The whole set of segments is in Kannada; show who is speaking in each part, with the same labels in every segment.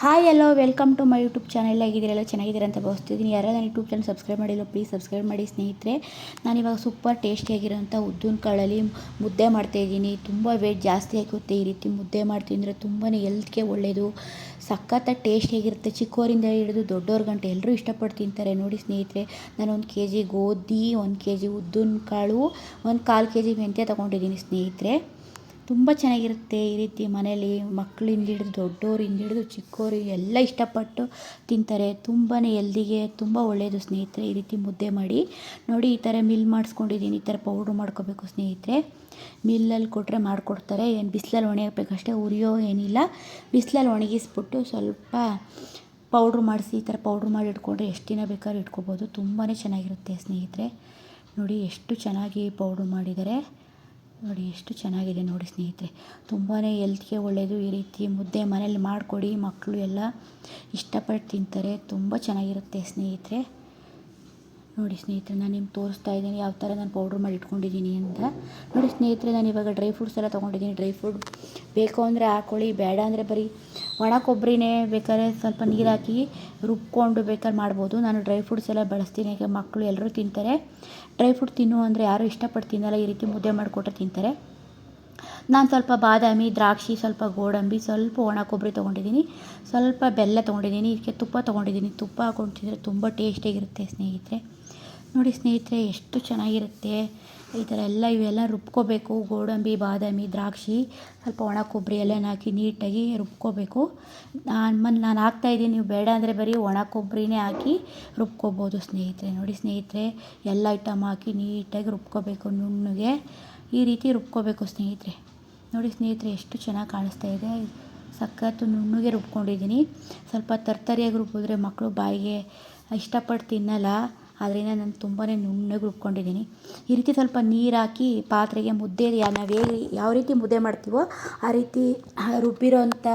Speaker 1: Hi hello welcome to my YouTube channel ಆಗಿದ್ದೀರಲ್ಲ ಚೆನ್ನಾಗಿದ್ದೀರ ಅಂತ ಭಾವಿಸ್ತಿದ್ದೀನಿ. ಯಾರು ನಾನು ಯೂಟ್ಯೂಬ್ ಚಾನಲ್ ಸಬ್ಸ್ಕ್ರೈಬ್ ಮಾಡಿಲ್ಲ ಪ್ಲೀಸ್ ಸಬ್ಸ್ಕ್ರೈಬ್ ಮಾಡಿ ಸ್ನೇಹಿತರೆ. ನಾನಿವಾಗ ಸೂಪರ್ ಟೇಸ್ಟಿಯಾಗಿರೋಂಥ ಉದ್ದಿನ ಕಾಳಲ್ಲಿ ಮುದ್ದೆ ಮಾಡ್ತಾಯಿದ್ದೀನಿ ತುಂಬ ವೇಟ್ ಜಾಸ್ತಿ ಆಗುತ್ತೆ ಈ ರೀತಿ ಮುದ್ದೆ ಮಾಡ್ತಿದ್ರೆ ತುಂಬಾ ಹೆಲ್ತ್ಗೆ ಒಳ್ಳೆಯದು ಸಖತ್ತ ಟೇಸ್ಟಿಯಾಗಿರುತ್ತೆ ಚಿಕ್ಕವರಿಂದ ಹಿಡಿದು ದೊಡ್ಡವ್ರ ಗಂಟೆ ಎಲ್ಲರೂ ಇಷ್ಟಪಟ್ಟು ತಿಂತಾರೆ ನೋಡಿ ಸ್ನೇಹಿತರೆ, ನಾನು ಒಂದು ಕೆ ಜಿ ಗೋಧಿ, ಒಂದು ಕೆ ಜಿ ಉದ್ದಿನ ಕಾಳು, ಒಂದು ಕಾಲು ಕೆ ಜಿ ಮೆಂತ್ಯ ತೊಗೊಂಡಿದ್ದೀನಿ ಸ್ನೇಹಿತರೆ. ತುಂಬ ಚೆನ್ನಾಗಿರುತ್ತೆ ಈ ರೀತಿ ಮನೇಲಿ ಮಕ್ಕಳಿಂದ ಹಿಡಿದು ದೊಡ್ಡೋರಿಂದ ಹಿಡಿದು ಚಿಕ್ಕವರು ಎಲ್ಲ ಇಷ್ಟಪಟ್ಟು ತಿಂತಾರೆ. ತುಂಬಾ ಎಲ್ದಿಗೆ ತುಂಬ ಒಳ್ಳೆಯದು ಸ್ನೇಹಿತರೆ ಈ ರೀತಿ ಮುದ್ದೆ ಮಾಡಿ. ನೋಡಿ ಈ ಥರ ಮಿಲ್ ಮಾಡಿಸ್ಕೊಂಡಿದ್ದೀನಿ, ಈ ಥರ ಪೌಡ್ರ್ ಮಾಡ್ಕೋಬೇಕು ಸ್ನೇಹಿತರೆ. ಮಿಲ್ಲಲ್ಲಿ ಕೊಟ್ಟರೆ ಮಾಡಿಕೊಡ್ತಾರೆ, ಏನು ಬಿಸಿಲಲ್ಲಿ ಒಣಗಬೇಕಷ್ಟೇ ಉರಿಯೋ ಏನಿಲ್ಲ. ಬಿಸಿಲಲ್ಲಿ ಒಣಗಿಸ್ಬಿಟ್ಟು ಸ್ವಲ್ಪ ಪೌಡ್ರ್ ಮಾಡಿಸಿ, ಈ ಥರ ಪೌಡ್ರ್ ಮಾಡಿ ಇಟ್ಕೊಂಡ್ರೆ ಎಷ್ಟು ದಿನ ಬೇಕಾದ್ರೂ ಇಟ್ಕೋಬೋದು. ತುಂಬಾ ಚೆನ್ನಾಗಿರುತ್ತೆ ಸ್ನೇಹಿತರೆ. ನೋಡಿ ಎಷ್ಟು ಚೆನ್ನಾಗಿ ಪೌಡ್ರ್ ಮಾಡಿದ್ದಾರೆ. ನೋಡಿ, ಎಷ್ಟು ಚೆನ್ನಾಗಿದೆ ನೋಡಿ ಸ್ನೇಹಿತರೆ. ತುಂಬಾ ಹೆಲ್ತ್ಗೆ ಒಳ್ಳೆಯದು ಈ ರೀತಿ ಮುದ್ದೆ ಮನೇಲಿ ಮಾಡಿಕೊಡಿ ಮಕ್ಕಳು ಎಲ್ಲ ಇಷ್ಟಪಟ್ಟು ತಿಂತಾರೆ. ತುಂಬ ಚೆನ್ನಾಗಿರುತ್ತೆ ಸ್ನೇಹಿತರೆ. ನೋಡಿ ಸ್ನೇಹಿತರೆ, ನಾನು ನಿಮ್ಗೆ ತೋರಿಸ್ತಾ ಇದ್ದೀನಿ ಯಾವ ಥರ ನಾನು ಪೌಡ್ರ್ ಮಾಡಿ ಇಟ್ಕೊಂಡಿದ್ದೀನಿ ಅಂತ. ನೋಡಿ ಸ್ನೇಹಿತರೆ, ನಾನು ಇವಾಗ ಡ್ರೈ ಫ್ರೂಟ್ಸ್ ಎಲ್ಲ ತೊಗೊಂಡಿದ್ದೀನಿ. ಡ್ರೈ ಫ್ರೂಟ್ ಬೇಕು ಅಂದರೆ ಹಾಕ್ಕೊಳ್ಳಿ ಬೇಡ ಅಂದರೆ ಬರೀ ಒಣ ಕೊಬ್ಬರಿನೇ ಬೇಕಾದ್ರೆ ಸ್ವಲ್ಪ ನೀರು ಹಾಕಿ ರುಬ್ಕೊಂಡು ಬೇಕಾದ್ರೆ ಮಾಡ್ಬೋದು. ನಾನು ಡ್ರೈ ಫ್ರೂಟ್ಸ್ ಎಲ್ಲ ಬಳಸ್ತೀನಿ. ಯಾಕೆ ಮಕ್ಕಳು ಎಲ್ಲರೂ ತಿಂತಾರೆ. ಡ್ರೈ ಫ್ರೂಟ್ ತಿನ್ನು ಅಂದರೆ ಯಾರೂ ಇಷ್ಟಪಟ್ಟು ತಿನ್ನಲ್ಲ ಈ ರೀತಿ ಮುದ್ದೆ ಮಾಡಿಕೊಟ್ರೆ ತಿಂತಾರೆ. ನಾನು ಸ್ವಲ್ಪ ಬಾದಾಮಿ, ದ್ರಾಕ್ಷಿ, ಸ್ವಲ್ಪ ಗೋಡಂಬಿ, ಸ್ವಲ್ಪ ಒಣ ಕೊಬ್ಬರಿ ತೊಗೊಂಡಿದ್ದೀನಿ. ಸ್ವಲ್ಪ ಬೆಲ್ಲ ತೊಗೊಂಡಿದ್ದೀನಿ. ಇದಕ್ಕೆ ತುಪ್ಪ ತೊಗೊಂಡಿದ್ದೀನಿ. ತುಪ್ಪ ಹಾಕೊಂಡು ತಿಂದರೆ ತುಂಬ ಟೇಸ್ಟಿಯಾಗಿರುತ್ತೆ ಸ್ನೇಹಿತರೆ. ನೋಡಿ ಸ್ನೇಹಿತರೆ, ಎಷ್ಟು ಚೆನ್ನಾಗಿರುತ್ತೆ. ಈ ಥರ ಎಲ್ಲ ಇವೆಲ್ಲ ರುಬ್ಕೋಬೇಕು. ಗೋಡಂಬಿ, ಬಾದಾಮಿ, ದ್ರಾಕ್ಷಿ, ಸ್ವಲ್ಪ ಒಣ ಕೊಬ್ಬರಿ ಎಲ್ಲ ಹಾಕಿ ನೀಟಾಗಿ ರುಬ್ಕೋಬೇಕು. ನಾನು ನಾನು ಹಾಕ್ತಾ ಇದ್ದೀನಿ. ನೀವು ಬೇಡ ಅಂದರೆ ಬರೀ ಒಣ ಕೊಬ್ಬರಿನೇ ಹಾಕಿ ರುಬ್ಕೋಬೋದು ಸ್ನೇಹಿತರೆ. ನೋಡಿ ಸ್ನೇಹಿತರೆ, ಎಲ್ಲ ಐಟಮ್ ಹಾಕಿ ನೀಟಾಗಿ ರುಬ್ಕೋಬೇಕು ನುಣ್ಣಗೆ. ಈ ರೀತಿ ರುಬ್ಕೋಬೇಕು ಸ್ನೇಹಿತರೆ. ನೋಡಿ ಸ್ನೇಹಿತರೆ, ಎಷ್ಟು ಚೆನ್ನಾಗಿ ಕಾಣಿಸ್ತಾ ಇದೆ. ಸಖತ್ತು ನುಣ್ಣಗೆ ರುಬ್ಕೊಂಡಿದ್ದೀನಿ. ಸ್ವಲ್ಪ ತರ್ತರಿಯಾಗಿ ರುಬ್ಬಿದ್ರೆ ಮಕ್ಕಳು ಬಾಯಿಗೆ ಇಷ್ಟಪಟ್ಟು ತಿನ್ನಲ್ಲ. ಆದ್ದರಿಂದ ನಾನು ತುಂಬಾ ನುಣ್ಣಗೆ ರುಬ್ಕೊಂಡಿದ್ದೀನಿ ಈ ರೀತಿ ಸ್ವಲ್ಪ ನೀರು ಹಾಕಿ ಪಾತ್ರೆಗೆ ಮುದ್ದೆ ನಾವು ಹೇಗೆ ಯಾವ ರೀತಿ ಮುದ್ದೆ ಮಾಡ್ತೀವೋ ಆ ರೀತಿ ರುಬ್ಬಿರೋ ಅಂಥ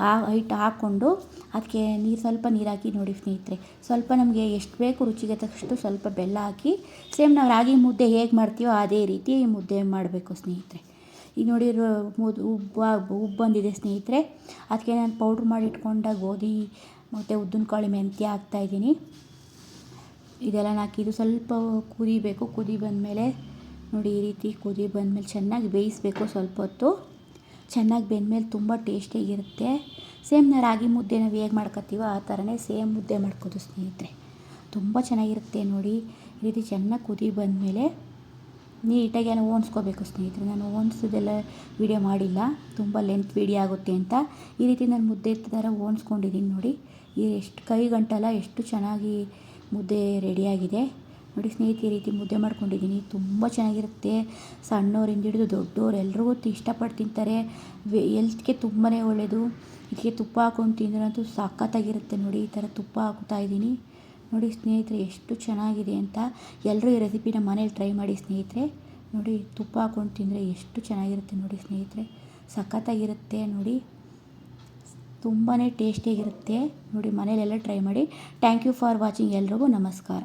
Speaker 1: ಆ ಹೈಟ್ ಹಾಕ್ಕೊಂಡು ಅದಕ್ಕೆ ನೀರು ಸ್ವಲ್ಪ ನೀರು ಹಾಕಿ ನೋಡಿ ಸ್ನೇಹಿತರೆ. ಸ್ವಲ್ಪ ನಮಗೆ ಎಷ್ಟು ಬೇಕು ರುಚಿಗೆ ತಕ್ಕಷ್ಟು ಸ್ವಲ್ಪ ಬೆಲ್ಲ ಹಾಕಿ ಸೇಮ್ ನಾವು ರಾಗಿ ಮುದ್ದೆ ಹೇಗೆ ಮಾಡ್ತೀವೋ ಅದೇ ರೀತಿ ಮುದ್ದೆ ಮಾಡಬೇಕು ಸ್ನೇಹಿತರೆ. ಈಗ ನೋಡಿ ಮುದ್ ಉಬ್ಬ ಉಬ್ಬು ಬಂದಿದೆ ಸ್ನೇಹಿತರೆ. ಅದಕ್ಕೆ ನಾನು ಪೌಡ್ರ್ ಮಾಡಿ ಇಟ್ಕೊಂಡ ಗೋಧಿ ಮತ್ತು ಉದ್ದಿನ ಕಾಳು ಮೆಂತ್ಯ ಹಾಕ್ತಾಯಿದ್ದೀನಿ ಇದೆಲ್ಲ ಹಾಕಿದ್ದು ಸ್ವಲ್ಪ ಕುದಿಬೇಕು. ಕುದಿ ಬಂದಮೇಲೆ ನೋಡಿ ಈ ರೀತಿ ಕುದಿ ಬಂದಮೇಲೆ ಚೆನ್ನಾಗಿ ಬೇಯಿಸಬೇಕು ಸ್ವಲ್ಪ ಹೊತ್ತು. ಚೆನ್ನಾಗಿ ಬೆಂದಮೇಲೆ ತುಂಬ ಟೇಸ್ಟಿಯಾಗಿರುತ್ತೆ. ಸೇಮ್ ನಾ ರಾಗಿ ಮುದ್ದೆ ನಾವು ಹೇಗೆ ಮಾಡ್ಕೊತೀವೋ ಆ ಥರನೇ ಸೇಮ್ ಮುದ್ದೆ ಮಾಡ್ಕೋದು ಸ್ನೇಹಿತರೆ. ತುಂಬ ಚೆನ್ನಾಗಿರುತ್ತೆ ನೋಡಿ. ಈ ರೀತಿ ಚೆನ್ನಾಗಿ ಕುದಿ ಬಂದಮೇಲೆ ನೀಟಾಗಿ ಎಲ್ಲ ಓಣಿಸ್ಕೋಬೇಕು ಸ್ನೇಹಿತರೆ. ನಾನು ಓಣಿಸೋದೆಲ್ಲ ವೀಡಿಯೋ ಮಾಡಿಲ್ಲ. ತುಂಬ ಲೆಂತ್ ವೀಡಿಯೋ ಆಗುತ್ತೆ ಅಂತ. ಈ ರೀತಿ ನಾನು ಮುದ್ದೆ ಥರ ಓಣಿಸ್ಕೊಂಡಿದ್ದೀನಿ ನೋಡಿ. ಎಷ್ಟು ಕೈ ಗಂಟಲ್ಲ ಎಷ್ಟು ಚೆನ್ನಾಗಿ ಮುದ್ದೆ ರೆಡಿಯಾಗಿದೆ. ನೋಡಿ ಸ್ನೇಹಿತರೆ ರೀತಿ ಮುದ್ದೆ ಮಾಡ್ಕೊಂಡಿದ್ದೀನಿ. ತುಂಬ ಚೆನ್ನಾಗಿರುತ್ತೆ. ಸಣ್ಣವರಿಂದ ಹಿಡಿದು ದೊಡ್ಡವ್ರು ಎಲ್ರಿಗೂ ಇಷ್ಟಪಟ್ಟು ತಿಂತಾರೆ. ಎಲ್ತ್ಗೆ ತುಂಬಾ ಒಳ್ಳೆಯದು ಇದಕ್ಕೆ ತುಪ್ಪ ಹಾಕೊಂಡು ತಿಂದ್ರಂತೂ ಸಖತ್ತಾಗಿರುತ್ತೆ ನೋಡಿ, ಈ ಥರ ತುಪ್ಪ ಹಾಕ್ತಾ ಇದ್ದೀನಿ. ನೋಡಿ ಸ್ನೇಹಿತರೆ, ಎಷ್ಟು ಚೆನ್ನಾಗಿದೆ ಅಂತ ಎಲ್ಲರೂ ಈ ರೆಸಿಪಿನ ಮನೇಲಿ ಟ್ರೈ ಮಾಡಿ ಸ್ನೇಹಿತರೆ. ನೋಡಿ, ತುಪ್ಪ ಹಾಕೊಂಡು ತಿಂದರೆ ಎಷ್ಟು ಚೆನ್ನಾಗಿರುತ್ತೆ ನೋಡಿ ಸ್ನೇಹಿತರೆ. ಸಖತ್ತಾಗಿರುತ್ತೆ ನೋಡಿ. ತುಂಬಾ ಟೇಸ್ಟಿಯಾಗಿರುತ್ತೆ. ನೋಡಿ ಮನೇಲೆಲ್ಲ ಟ್ರೈ ಮಾಡಿ. ಥ್ಯಾಂಕ್ ಯು ಫಾರ್ ವಾಚಿಂಗ್ ಎಲ್ರಿಗೂ. ನಮಸ್ಕಾರ.